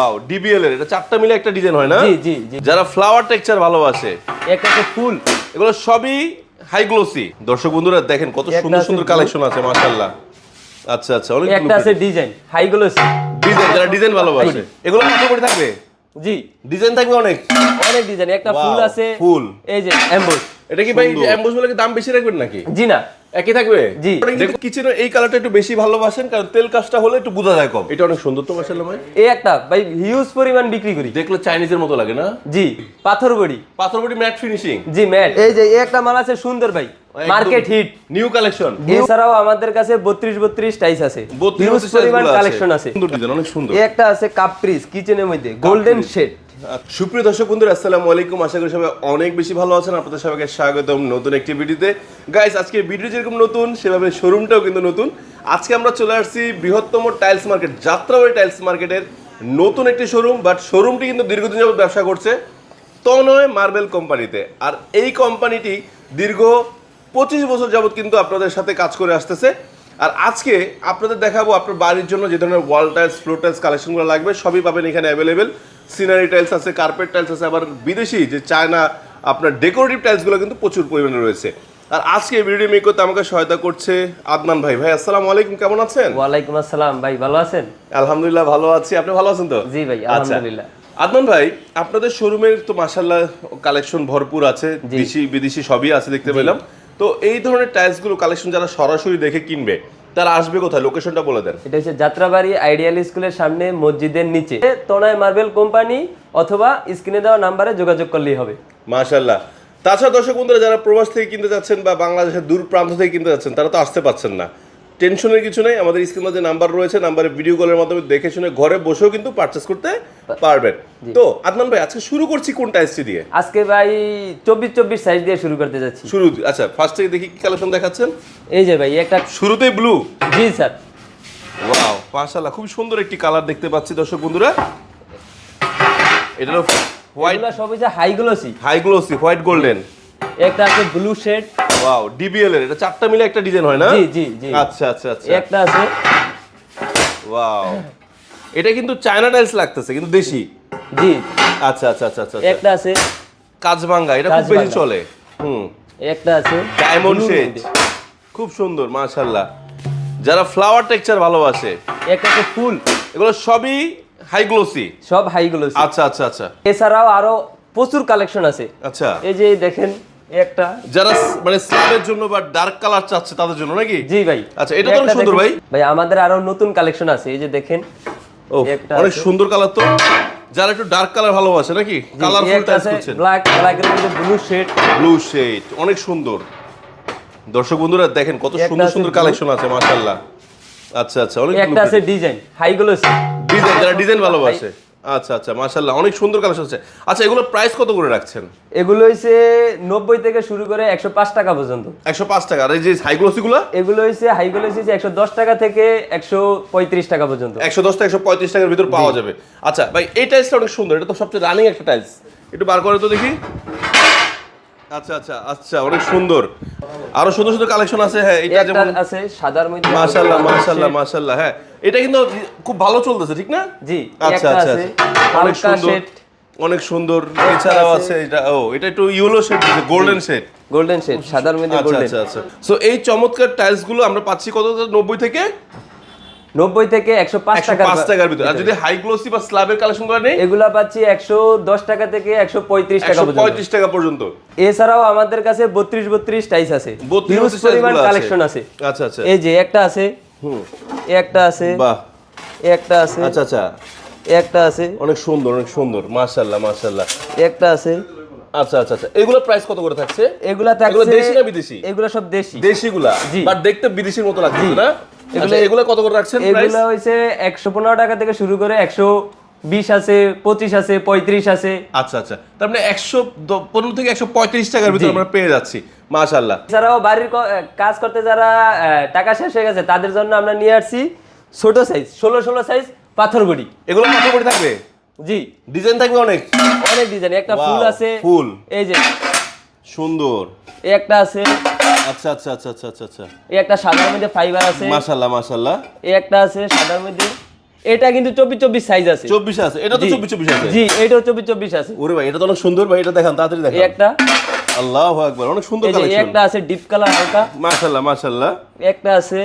Wow DBL এর। এটা চারটা মিলে একটা ডিজাইন হয় না? জি জি জি। যারা ফ্লাওয়ার টেক্সচার ভালোবাসে। একটা আছে ফুল। এগুলো সবই হাই গ্লোসি দর্শক বন্ধুরা দেখেন কত সুন্দর সুন্দর কালেকশন আছে মাশাআল্লাহ। আচ্ছা আচ্ছা অনেক একটা আছে ডিজাইন হাই গ্লোসি ডিজাইন যারা ডিজাইন ভালোবাসে। এগুলো কত করে থাকবে? জি। ডিজাইন থাকবে অনেক? অনেক ডিজাইন একটা ফুল আছে। ফুল। এই যে এমবোস এটা কি ভাই। অ্যাম্বুস বলে কি দাম বেশি রাখবেন নাকি? জি না। একই থাকবে? জি। দেখুন। এই কালারটা একটু বেশি ভালোবাসেন কারণ তেল কাজটা হলে একটু বোঝা যায় কম। এটা অনেক সুন্দর তো ভাই। এই একটা ভাই হিউজ পরিমাণ বিক্রি করি। দেখলে চাইনিজের মতো লাগে না? জি পাথর বড়ি। পাথরবটি ম্যাট ফিনিশিং জি ম্যাট এই যে একটা মাল আছে সুন্দর ভাই। মার্কেট হিট নিউ কালেকশন এছাড়াও আমাদের কাছে বত্রিশ বত্রিশ টাইস আছে। হিউজ পরিমাণ কালেকশন আছে। সুন্দর ডিজাইন অনেক সুন্দর। এই একটা আছে কাপ্রিস কিচেনের মধ্যে গোল্ডেন শেড সুপ্রিয় দর্শক বন্ধুরা, আসসালামু আলাইকুম। আশা করি সবাই অনেক বেশি ভালো আছেন। আপনাদের সবাইকে স্বাগতম নতুন একটি ভিডিওতে। গাইস আজকে ভিডিও যেরকম নতুন, সেভাবে শোরুমটাও কিন্তু নতুন। আজকে আমরা চলে আসছি বৃহত্তম টাইলস মার্কেট যাত্রাবাড়ি টাইলস মার্কেটের নতুন একটি শোরুম বাট শোরুমটি কিন্তু দীর্ঘদিন যাবত ব্যবসা করছে তনয় মার্বেল কোম্পানিতে। আর এই কোম্পানিটি দীর্ঘ পঁচিশ বছর যাবত কিন্তু আপনাদের সাথে কাজ করে আসতেছে। আর আজকে আপনাদের দেখাবো আপনার বাড়ির জন্য যে ধরনের ওয়াল টাইলস ফ্লোর টাইলস কালেকশনগুলো লাগবে, সবই পাবেন এখানে অ্যাভেলেবেল সিনারি টাইলস আছে কার্পেট টাইলস আছে আবার বিদেশি যে চায়না আপনার ডেকোরেটিভ টাইলসগুলো কিন্তু প্রচুর পরিমাণে রয়েছে। আর আজকে ভিডিও মেক করতে আমাকে সহায়তা করছে আদনান ভাই। ভাই আসসালামু আলাইকুম কেমন আছেন? ওয়ালাইকুম আসসালাম ভাই ভালো আছেন? আলহামদুলিল্লাহ ভালো আছি। আপনি ভালো আছেন তো? জি ভাই, আচ্ছা। আলহামদুলিল্লাহ। আদনান ভাই আপনাদের শোরুমের তো মাশাল্লাহ কালেকশন ভরপুর আছে দেশি বিদেশি সবই আছে দেখতে পেলাম। তো এই ধরনের টাইলসগুলো কালেকশন যারা সরাসরি দেখে কিনবে তারা আসবে কোথায়? লোকেশনটা বলে দেন। এটা হচ্ছে যাত্রাবাড়ি আইডিয়াল স্কুলের সামনে মসজিদের নিচে। তনয় মার্বেল কোম্পানি অথবা স্ক্রিনে দেওয়া নাম্বারে যোগাযোগ করলেই হবে। মাশাল্লাহ তাছাড়া দর্শক বন্ধুরা যারা প্রবাস থেকে কিনতে যাচ্ছেন বা বাংলাদেশের দূর প্রান্ত থেকে কিনতে যাচ্ছেন তারা তো আসতে পারছেন না। টেনশনের কিছু নেই আমাদের স্ক্রিনে যে নাম্বার রয়েছে নাম্বারে ভিডিও কলের মাধ্যমে দেখে শুনে ঘরে বসেও কিন্তু পারচেস করতে পারবেন। তো আদনান ভাই আজকে শুরু করছি কোন টাইলসটি দিয়ে? আজকে ভাই চব্বিশ চব্বিশ সাইজ দিয়ে শুরু করতে যাচ্ছি। শুরু আচ্ছা ফার্স্ট থেকে দেখি কি কালেকশন দেখাচ্ছেন? এই যে ভাই একটা শুরুতেই ব্লু জি স্যার। ওয়াও মাশাআল্লাহ খুব সুন্দর একটি কালার দেখতে পাচ্ছি দর্শক বন্ধুরা। এটা হলো হোয়াইট এগুলো সব হচ্ছে high glossy high glossy white golden একটা আছে ব্লু শেড ওয়াও ডিবিএল এর এটা চারটা মিলে একটা ডিজাইন হয় না? জি, জি, জি। আচ্ছা আচ্ছা আচ্ছা। একটা আছে। ওয়াও এটা কিন্তু চায়না টাইলস লাগতেছে কিন্তু দেশি? জি। আচ্ছা আচ্ছা আচ্ছা আচ্ছা। একটা আছে। কাজভাঙ্গা এটা খুব বেশি চলে। হুম। একটা আছে। ডায়মন্ড শেড খুব সুন্দর মাশাআল্লাহ। যারা ফ্লাওয়ার টেক্সচার ভালোবাসে একটা আছে ফুল। এগুলো সবই হাই গ্লোসি সব হাই গ্লোসি আচ্ছা আচ্ছা আচ্ছা। এছাড়াও আরও প্রচুর কালেকশন আছে। আচ্ছা। এই যে দেখেন একটা। যারা মানে স্ল্যাবের জন্য বা ডার্ক কালার চাচ্ছে তাদের জন্য নাকি? জি ভাই। আচ্ছা, এটা তো সুন্দর ভাই। ভাই আমাদের আরও নতুন কালেকশন আছে এই যে দেখেন। ও অনেক সুন্দর কালার তো। যারা একটু ডার্ক কালার ভালোবাসে নাকি? কালারফুল টাইলস করছেন ব্ল্যাক ব্ল্যাকের মধ্যে ব্লু শেড ব্লু শেড অনেক সুন্দর। দর্শক বন্ধুরা দেখেন কত সুন্দর সুন্দর কালেকশন আছে মাশাআল্লাহ। আচ্ছা আচ্ছা অনেক একটা আছে ডিজাইন হাই গ্লোসি ডিজাইন যারা ডিজাইন ভালোবাসে। আচ্ছা আচ্ছা মাশাআল্লাহ অনেক সুন্দর কালেকশন আছে আচ্ছা এগুলো প্রাইস কত করে রাখছেন? এগুলো হইছে নব্বই থেকে শুরু করে একশো পাঁচ টাকা পর্যন্ত। একশো পাঁচ টাকা আর এই যে হাই গ্লোসি গুলো এগুলো হইছে হাই গ্লোসি একশো দশ টাকা থেকে একশো পঁয়ত্রিশ টাকা পর্যন্ত। একশো দশ টাকা একশো পঁয়ত্রিশ টাকার ভিতর পাওয়া যাবে। আচ্ছা ভাই এই টাইলসটা অনেক সুন্দর এটা তো সবচেয়ে রানিং একটা টাইলস একটু বার করে তো দেখি। আচ্ছা আচ্ছা আচ্ছা অনেক সুন্দর। আরও সুন্দর সুন্দর কালেকশন আছে হ্যাঁ এটা যেমন আছে সাদার মধ্যে মাশাআল্লাহ মাশাআল্লাহ মাশাআল্লাহ হ্যাঁ এটা কিন্তু খুব ভালো চলতেছে ঠিক না? জি আচ্ছা আচ্ছা আচ্ছা। অনেক সুন্দর অনেক সুন্দর এছাড়াও আছে। এটা ও এটা একটু yellow shade golden shade golden shade সাদার মধ্যে আচ্ছা গোল্ডেন আচ্ছা আচ্ছা। সো এই চমৎকার টাইলসগুলো আমরা পাচ্ছি কত? নব্বই থেকে নব্বই থেকে একশো পাঁচ টাকা পাঁচ টাকার ভিতরে। আর যদি হাই গ্লোসি বা স্ল্যাবের কালেকশনগুলো নেই এগুলা পাচ্ছি একশো দশ টাকা থেকে একশো পঁয়ত্রিশ টাকা পঁয়ত্রিশ টাকা পর্যন্ত। এছাড়াও আমাদের কাছে বত্রিশ বত্রিশ টাইস আছে। বত্রিশ পরিমাণ কালেকশন আছে। আচ্ছা আচ্ছা। এই যে একটা আছে। হুম। একটা আছে। বাহ। একটা আছে। আচ্ছা আচ্ছা। একটা আছে। অনেক সুন্দর অনেক সুন্দর। মাশাআল্লাহ মাশাআল্লাহ। একটা আছে। আচ্ছা আচ্ছা আচ্ছা। এগুলো প্রাইস কত করে থাকছে? এগুলা এগুলো থাকছে দেশি না বিদেশি? এগুলা সব দেশি। দেশিগুলা। জি। বাট দেখতে বিদেশির মতো লাগছে না? এগুলো- এগুলো এগুলো কত করে রাখছেন প্রাইস হইছে একশো পনেরো টাকা থেকে শুরু করে একশো বিশ আছে পঁচিশ আছে পঁয়ত্রিশ আছে। আচ্ছা আচ্ছা। তার মানে একশো পনেরো থেকে একশো পঁয়ত্রিশ টাকার ভিতরে আমরা পেয়ে যাচ্ছি মাশাআল্লাহ। এছাড়াও বাড়ির কাজ করতে যারা টাকা শেষ হয়ে গেছে তাদের জন্য আমরা নিয়ে আসছি ছোট সাইজ ষোলো ষোলো সাইজ পাথর বড়ি। এগুলো কত করে থাকবে? জি। ডিজাইন থাকবে অনেক? অনেক ডিজাইন একটা ফুল আছে। ফুল। এই যে সুন্দর। একটা আছে। আচ্ছা আচ্ছা আচ্ছা আচ্ছা আচ্ছা আচ্ছা। এই একটা সাদার মধ্যে ফাইবার আছে। মাশাআল্লাহ মাশাআল্লাহ এই একটা আছে সাদার মধ্যে। এটা কিন্তু চব্বিশ চব্বিশ সাইজ আছে। চব্বিশ আছে। এটা তো চব্বিশ চব্বিশ আছে। জি এটাও চব্বিশ চব্বিশ আছে। ওরে ভাই এটা তো অনেক সুন্দর ভাই এটা দেখান তাড়াতাড়ি দেখান। একটা। আল্লাহ আকবার অনেক সুন্দর কালেকশন একটা আছে ডিপ কালার হালকা। মাশাআল্লাহ মাশাআল্লাহ একটা আছে।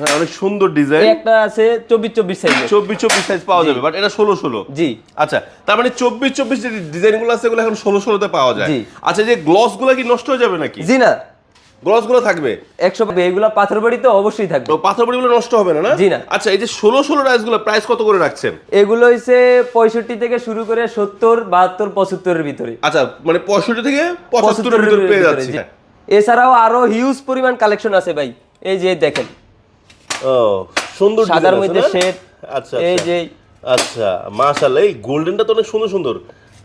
হ্যাঁ অনেক সুন্দর ডিজাইন একটা আছে চব্বিশ চব্বিশ সাইজ চব্বিশ চব্বিশ সাইজ পাওয়া যাবে বাট এটা ষোলো ষোলো। জি। আচ্ছা তার মানে চব্বিশ চব্বিশ যে ডিজাইনগুলো আছে এগুলো এখন ষোলো ষোলোতে পাওয়া যায়। আচ্ছা যে গ্লসগুলো কি নষ্ট হয়ে যাবে নাকি? জি না। গ্লস থাকবে। একশো এগুলা পাথর বাড়ি তো অবশ্যই থাকবে। পাথরগুলো নষ্ট হবে না না? জি না। আচ্ছা এই যে ষোলো ষোলো রাইসগুলো প্রাইস কত করে রাখছেন? এগুলো হইছে পঁয়ষট্টি থেকে শুরু করে সত্তর বাহাত্তর পঁচাত্তরের ভিতরে। আচ্ছা মানে পঁয়ষট্টি থেকে পঁচাত্তরের ভিতরে পেয়ে ভিতরে, যাচ্ছে। জি। এছাড়াও আরও হিউজ পরিমাণ কালেকশন আছে ভাই। এই যে দেখেন। ও সুন্দর সাদার আছে মধ্যে না? শেড আচ্ছা এই আচ্ছা। যে আচ্ছা মাশাআল্লাহ এই গোল্ডেনটা তো অনেক সুন্দর সুন্দর।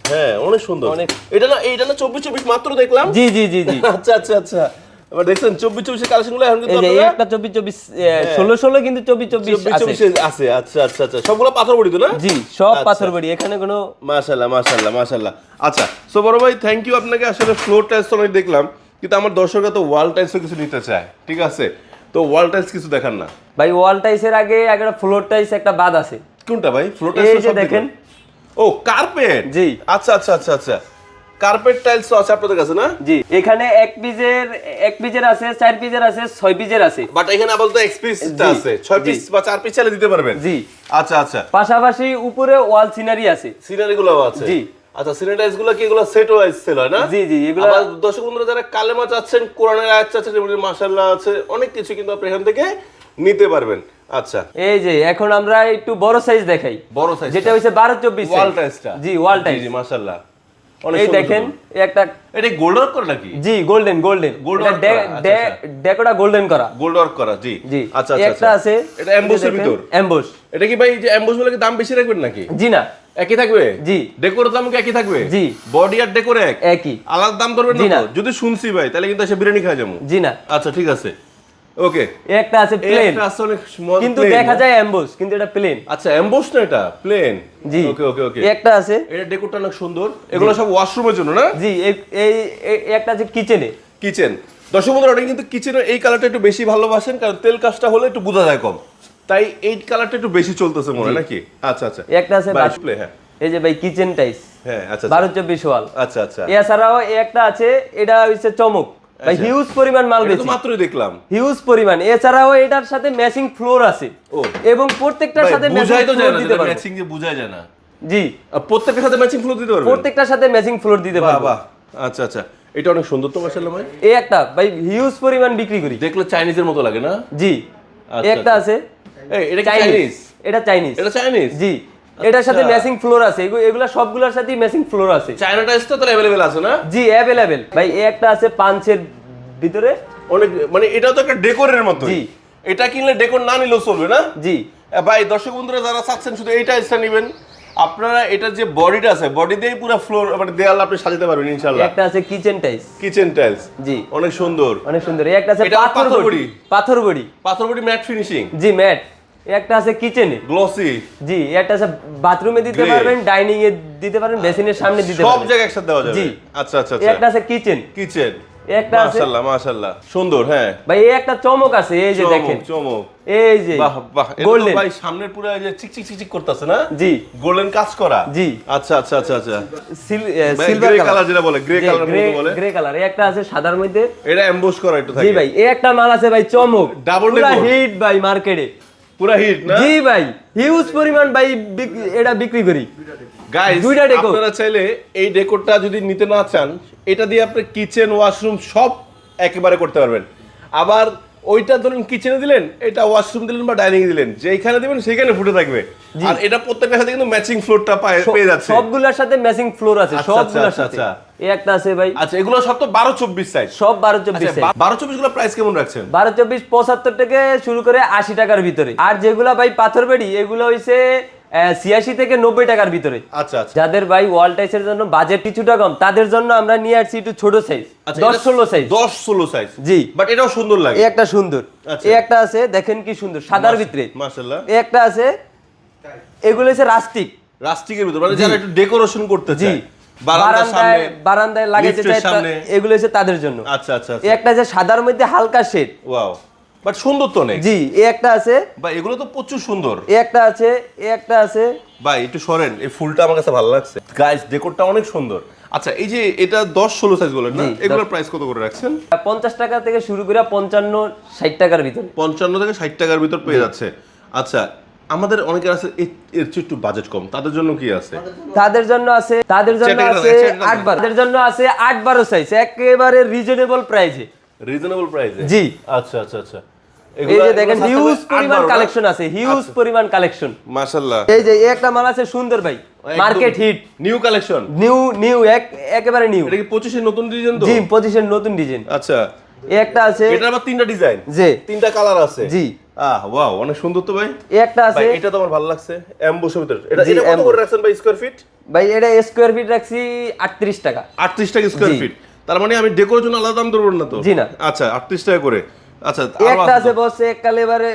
হ্যাঁ অনেক সুন্দর। অনেক- এটা না এটা না চব্বিশ চব্বিশ মাত্র দেখলাম? জি জি জি জি। আচ্ছা আচ্ছা আচ্ছা। এবার দেখছেন চব্বিশ চব্বিশের এখন কিন্তু একটা চব্বিশ চব্বিশ ষোলো ষোলো কিন্তু চব্বিশ চব্বিশ চব্বিশ আছে। আচ্ছা আচ্ছা আচ্ছা। সবগুলো পাথর বড়ি তো না? জি সব আচ্ছা। পাথর বাড়ি। এখানে কোনো মাশাল্লাহ মাশাল্লাহ মাশাল্লাহ আচ্ছা সো বড় ভাই থ্যাংক ইউ আপনাকে। আসলে ফ্লোর টাইলস তো অনেক দেখলাম কিন্তু আমার দর্শকরা তো ওয়াল টাইলসও কিছু নিতে চায় ঠিক আছে? তো ওয়াল টাইলস কিছু দেখান না। ভাই ওয়াল টাইসের আগে একটা ফ্লোর টাইস একটা বাদ আছে। কোনটা ভাই? ফ্লোর এই টাইলস দেখেন। ও কার্পেট জি। আচ্ছা আচ্ছা আচ্ছা আচ্ছা। কার্পেট টাইলস আছে আপনাদের কাছে না? জি এখানে এক পিজের এক পিজের আছে চার পিজের আছে ছয় পিজের আছে। বাট এখানে আপাতত এক্স পিসটা আছে। ছয় পিস বা চার পিস চাইলে দিতে পারবেন? জি। আচ্ছা আচ্ছা। পাশাপাশি উপরে ওয়াল সিনারি আছে। সিনারি গুলো আছে? জি। আচ্ছা সিনারি গুলো কি এগুলো সেট ওয়াইজ সেল হয় না? জি, জি, এগুলো- আবার দর্শক বন্ধুরা যারা কালেমা চাচ্ছেন কোরআনের আয়াত চাচ্ছেন মাশাআল্লাহ আছে অনেক কিছু কিন্তু আপনি এখান থেকে নিতে পারবেন। আচ্ছা। এই যে এখন আমরা একটু বড় সাইজ দেখাই। বড় সাইজ যেটা হচ্ছে বারো চব্বিশ ওয়াল টাইসটা জি ওয়াল টাইস জি মাশাআল্লাহ। এই দেখেন একটা এটা গোল্ড ওয়ার্ক করা নাকি? জি গোল্ডেন গোল্ডেন আচ্ছা, আচ্ছা। ডেকোটা গোল্ডেন করা। গোল্ড ওয়ার্ক করা জি। জি আচ্ছা আচ্ছা একটা আছে। এটা এমবোসের ভিতর? এমবোস এটা কি ভাই যে এমবোস বলে দাম বেশি রাখবেন নাকি? জি না। একই থাকবে? জি। ডেকোর দাম কি একই থাকবে? জি। বডি আর ডেকোর এক? একই। আলাদা দাম ধরবেন জি না। যদি শুনছি ভাই তাহলে কিন্তু এসে বিরিয়ানি খাই যাব। জি না। আচ্ছা ঠিক আছে। ওকে একটা আছে প্লেন কিন্তু দেখা যায় এমবোস কিন্তু এটা প্লেন আচ্ছা এমবোস না এটা? প্লেন জি। ওকে ওকে ওকে একটা আছে। এটা ডেকোরটা অনেক সুন্দর। এগুলো সব ওয়াশরুমের জন্য না? জি এই- একটা আছে কিচেনে কিচেন দর্শক বন্ধুরা ওটা কিন্তু কিচেনের এই কালারটা একটু বেশি ভালোবাসেন কারণ তেল কাজটা হলে একটু বোঝা যায় কম। তাই এই কালারটা একটু বেশি চলতেছে মনে হয় নাকি? আচ্ছা আচ্ছা। একটা আছে বাথ- হ্যাঁ। এই যে ভাই কিচেন টাইস হ্যাঁ আচ্ছা আচ্ছা। বারো চব্বিশ ওয়াল। আচ্ছা আচ্ছা। এছাড়াও একটা আছে এটা হচ্ছে চমক। হিউজ পরিমাণ মাল বেশি। মাত্রই দেখলাম। হিউজ পরিমাণ। এছাড়াও এটার সাথে ম্যাচিং ফ্লোর আছে। ও। এবং প্রত্যেকটার সাথে ম্যাচিং বুঝাই তো যায় ফ্লোর দিতে পারবে। ম্যাচিং যে বুঝাই যায় না। জি। প্রত্যেকটার সাথে ম্যাচিং ফ্লো দিতে পারবেন প্রত্যেকটার সাথে ম্যাচিং ফ্লোর দিতে পারবে। বাহ। আচ্ছা আচ্ছা। এটা অনেক সুন্দর তো মাশাআল্লাহ ভাই। এই একটা ভাই হিউজ পরিমাণ বিক্রি করি। দেখলে চাইনিজের মতো লাগে না? জি। আচ্ছা, এই একটা আছে। এই এটা চাইনিজ এটা চাইনিজ এটা চাইনিজ জি। এটার সাথে আচ্ছা। ম্যাচিং ফ্লোর আছে। এগু- এগুলা সবগুলোর সাথেই ম্যাচিং ফ্লোর আছে। চায়না টাইসটা তো অ্যাভেলেবেল আছে না? জি অ্যাভেলেবেল ভাই এই একটা আছে পাঁচের ভিতরে। অনেক মানে এটাও তো একটা ডেকোরের মতো জি। এটা কিনলে ডেকোর না নিলেও চলবে না? জি। ভাই দর্শক বন্ধুরা যারা চাচ্ছেন শুধু এই টাইলসটা নেবেন আপনারা এটার যে বডিটা আছে বডি দিয়েই পুরো ফ্লোর মানে দেয়াল আপনি সাজাতে পারবেন ইনশাআল্লাহ। একটা আছে কিচেন টাইস কিচেন টাইলস জি। অনেক সুন্দর। অনেক সুন্দর। এই একটা আছে পাথর বড়ি। পাথর বড়ি। পাথর বডি ম্যাট ফিনিশিং জি ম্যাট একটা আছে কিচেনে গ্লসি জি একটা আছে বাথরুমে দিতে পারবেন ডাইনিং এ দিতে পারবেন বেসিনের সামনে দিতে সব জায়গায় একসাথে দেওয়া যাবে। জি। আচ্ছা আচ্ছা এই একটা আচ্ছা আছে কিচেন কিচেন একটা আছে মাশাআল্লাহ মাশাআল্লাহ। সুন্দর হ্যাঁ। ভাই এই একটা চমক আছে এই যে দেখেন। চমক। এই যে বাহ বাহ। গোল্ডেন ভাই সামনের পুরো এই যে চিকচিক চিকচিক করতেছে না? জি। গোল্ডেন কাজ করা। জি। আচ্ছা আচ্ছা আচ্ছা আচ্ছা। সিলভার কালার যেটা বলে গ্রে কালার বলে। গ্রে কালার এই একটা আছে সাদার মধ্যে। এটা এমবোস করা একটু জি ভাই এই একটা মাল আছে ভাই চমক। ডাবল? হিট ভাই মার্কেটে পুরা হিট না? জি ভাই হিউজ পরিমাণ ভাই এটা বিক্রি করি। গাইস দুইটা decor। আপনারা চাইলে এই ডেকোরটা যদি নিতে না চান এটা দিয়ে আপনি কিচেন ওয়াশরুম সব একেবারে করতে পারবেন। আবার ওইটা ধরুন কিচেনে দিলেন এটা ওয়াশরুম দিলেন বা ডাইনিং দিলেন যেখানে দিবেন সেখানে ফুটে থাকবে। আর এটা প্রত্যেকটার সাথে কিন্তু ম্যাচিং ফ্লোরটা পেয়ে যাচ্ছে। সবগুলোর সাথে ম্যাচিং ফ্লোর আছে আচ্ছা, সবগুলোর আচ্ছা, সাথে। আচ্ছা। এই একটা আছে ভাই। আচ্ছা এগুলো সব তো বারো চব্বিশ সাইজ সব আচ্ছা গুলো প্রাইস কেমন রাখছেন? বারো চব্বিশ পঁচাত্তর থেকে শুরু করে আশি টাকার ভিতরে। আর যেগুলা ভাই পাথর বেড়ি এগুলো হইছে ছিয়াশি থেকে নব্বই টাকার ভিতরে। আচ্ছা আচ্ছা। যাদের ভাই ওয়াল টাইসের জন্য বাজেট কিছুটা কম তাদের জন্য আমরা নিয়ে আসছি একটু ছোট সাইজ আচ্ছা দশ ষোলো সাইজ দশ ষোলো সাইজ জি। বাট এটাও সুন্দর লাগে। এই একটা সুন্দর। এই একটা আছে দেখেন কি সুন্দর সাদার ভিতরে। এই একটা আছে এগুলো হচ্ছে রাস্টিক রাস্টিকের ভিতর মানে যারা একটু ডেকোরেশন করতে চায়। বারান্দায় লাগাইতে চাই এগুলো হচ্ছে তাদের জন্য। আচ্ছা আচ্ছা একটা যে সাদার মধ্যে হালকা শেড। ওয়াও। বাট সুন্দর তো অনেক। জি এ একটা আছে। বা এগুলো তো প্রচুর সুন্দর। এ একটা আছে এ একটা আছে। ভাই একটু সরেন এই ফুলটা আমার কাছে ভালো লাগছে। গাইস ডেকোরটা অনেক সুন্দর। আচ্ছা এই যে এটা দশ ষোলো সাইজ বলেন না? এগুলোর প্রাইস কত করে রাখছেন? পঞ্চাশ টাকা থেকে শুরু করে পঞ্চান্ন ষাট টাকার ভিতরে। পঞ্চান্ন থেকে ষাট টাকার ভিতর পেয়ে যাচ্ছে। আচ্ছা আমাদের অনেকের আছে এর- চেয়ে একটু বাজেট কম। তাদের জন্য কি আছে? তাদের জন্য আছে তাদের জন্য আছে একটা- সেটা আট বার তাদের জন্য আছে আট বারো সাইজ একেবারে রিজনেবল প্রাইসে রিজনেবল প্রাইসে জি। আচ্ছা আচ্ছা আচ্ছা। এই যে দেখেন হিউজ পরিমাণ কালেকশন আছে হিউজ পরিমাণ কালেকশন মাশাআল্লাহ। এই যে একটা মাল আছে সুন্দর ভাই market hit new collection new new এক একেবারে নিউ এটা কি পঁচিশের নতুন ডিজাইন তো? জি পজিশন নতুন ডিজাইন আচ্ছা। এই একটা আছে। এটা আবার তিনটা ডিজাইন। যে তিনটা কালার আছে। জি। আহ ওয়াও অনেক সুন্দর তো ভাই। এই একটা আছে। ভাই এটা তো আমার ভালো লাগছে। এমবোসের ভিতর। এটা এটা কত করে রাখছেন ভাই স্কয়ার ফিট ভাই এটা স্কোয়ার ফিট রাখছি আটত্রিশ টাকা। 38 টাকা স্কয়ার ফিট তার মানে আমি জন্য আলাদা দাম ধরবো না তো? জি না। আচ্ছা 38 টাকা করে। আচ্ছা একটা আছে। বস এককালে এবারে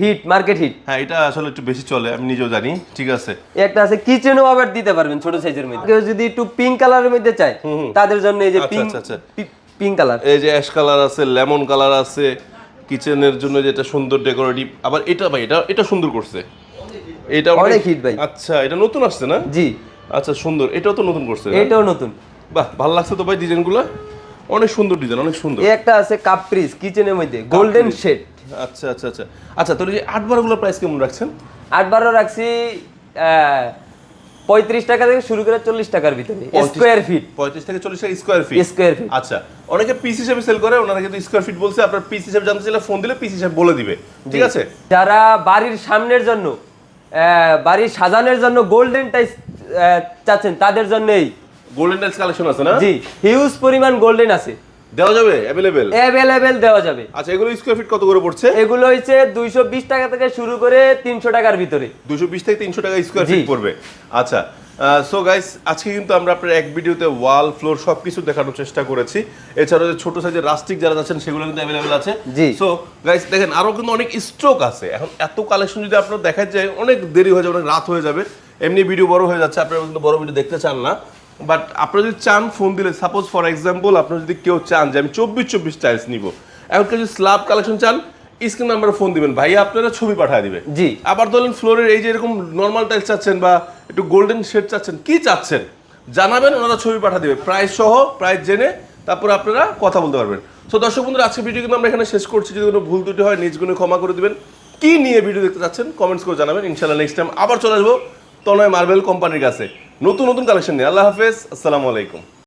হিট মার্কেট হিট হ্যাঁ এটা আসলে একটু বেশি চলে আমি নিজেও জানি। ঠিক আছে। একটা আছে কিচেনও আবার দিতে পারবেন ছোট সাইজের মধ্যে। কেউ যদি একটু পিঙ্ক কালারের মধ্যে চায় তাদের জন্য এই যে আচ্ছা, পিঙ্ক আচ্ছা, আচ্ছা। পিঙ্ক কালার এই যে অ্যাশ কালার আছে লেমন কালার আছে কিচেনের জন্য যেটা সুন্দর ডেকোরেটিভ আবার এটা ভাই এটা এটা সুন্দর করছে। এটা অনেক hit ভাই। আচ্ছা এটা নতুন আসছে না? জি। আচ্ছা সুন্দর। এটাও তো নতুন করছে এটাও নতুন। বাহ ভালো লাগছে তো ভাই ডিজাইনগুলো। অনেক সুন্দর ডিজাইন অনেক সুন্দর। একটা আছে কাপ্রিস কিচেনের মধ্যে গোল্ডেন শেড আচ্ছা আচ্ছা আচ্ছা। আচ্ছা তোর এই আট বারোগুলোর প্রাইস কেমন রাখছেন? আট বারো রাখছি পঁয়ত্রিশ টাকা থেকে শুরু করে চল্লিশ টাকার ভিতরে স্কোয়ার ফিট পঁয়ত্রিশ থেকে চল্লিশ টাকা স্কোয়ার ফিট স্কোয়ার ফিট আচ্ছা অনেকে পিস হিসেবে সেল করে ওনারা কিন্তু স্কোয়ার ফিট বলছে আপনার পিস হিসেবে জানতে চাইলে ফোন দিলে পিস হিসেবে বলে দিবে। ঠিক আছে? যারা বাড়ির সামনের জন্য বাড়ির সাজানোর জন্য গোল্ডেন টাইস চাচ্ছেন তাদের জন্যই। গোল্ডেন টাইস কালেকশন আছে না? জি হিউজ পরিমাণ গোল্ডেন আছে। দেওয়া যাবে? অ্যাভেলেবেল অ্যাভেলেবেল দেওয়া যাবে। আচ্ছা এগুলো স্কোয়ার ফিট কত করে পড়ছে? এগুলো দুইশো বিশ টাকা থেকে শুরু করে তিনশো টাকার ভিতরে। দুশো বিশ থেকে তিনশো টাকা স্কোয়ার ফিট পড়বে। আচ্ছা সো গাইস আজকে কিন্তু আমরা আপনার এক ভিডিওতে ওয়াল ফ্লোর সব কিছু দেখানোর চেষ্টা করেছি। এছাড়াও যে ছোট সাইজের রাস্টিক যারা আছেন সেগুলো কিন্তু অ্যাভেলেবেল আছে। সো গাইস দেখেন আরও কিন্তু অনেক স্ট্রোক আছে। এখন এত কালেকশন যদি আপনার দেখা যায় অনেক দেরি হয়ে যাবে অনেক রাত হয়ে যাবে। এমনি ভিডিও বড় হয়ে যাচ্ছে আপনারা কিন্তু বড় ভিডিও দেখতে চান না। বাট আপনারা যদি চান ফোন দিলে সাপোজ ফর এক্সাম্পল আপনারা যদি কেউ চান যে আমি চব্বিশ চব্বিশ টাইলস নিব এখন কেউ যদি স্ল্যাব কালেকশন চান স্ক্রিন নাম্বারে ফোন দিবেন ভাই আপনারা ছবি পাঠিয়ে দিবে জি। আবার ধরেন ফ্লোরের এই যে এরকম নর্মাল টাইলস চাচ্ছেন বা একটু গোল্ডেন শেড চাচ্ছেন কি চাচ্ছেন? জানাবেন ওনারা ছবি পাঠিয়ে দিবে। প্রাইস সহ প্রাইস জেনে তারপর আপনারা কথা বলতে পারবেন। তো দর্শক বন্ধুরা আজকে ভিডিও কিন্তু আমরা এখানে শেষ করছি। যদি কোনো ভুল ত্রুটি হয় নিজ গুণে ক্ষমা করে দিবেন। কি নিয়ে ভিডিও দেখতে চাচ্ছেন কমেন্টস করে জানাবেন। ইনশাল্লাহ নেক্সট টাইম আবার চলে আসব তনয় মার্বেল কোম্পানির কাছে। নতুন নতুন কালেকশন নিয়ে। আল্লাহ হাফেজ আসসালামু আলাইকুম।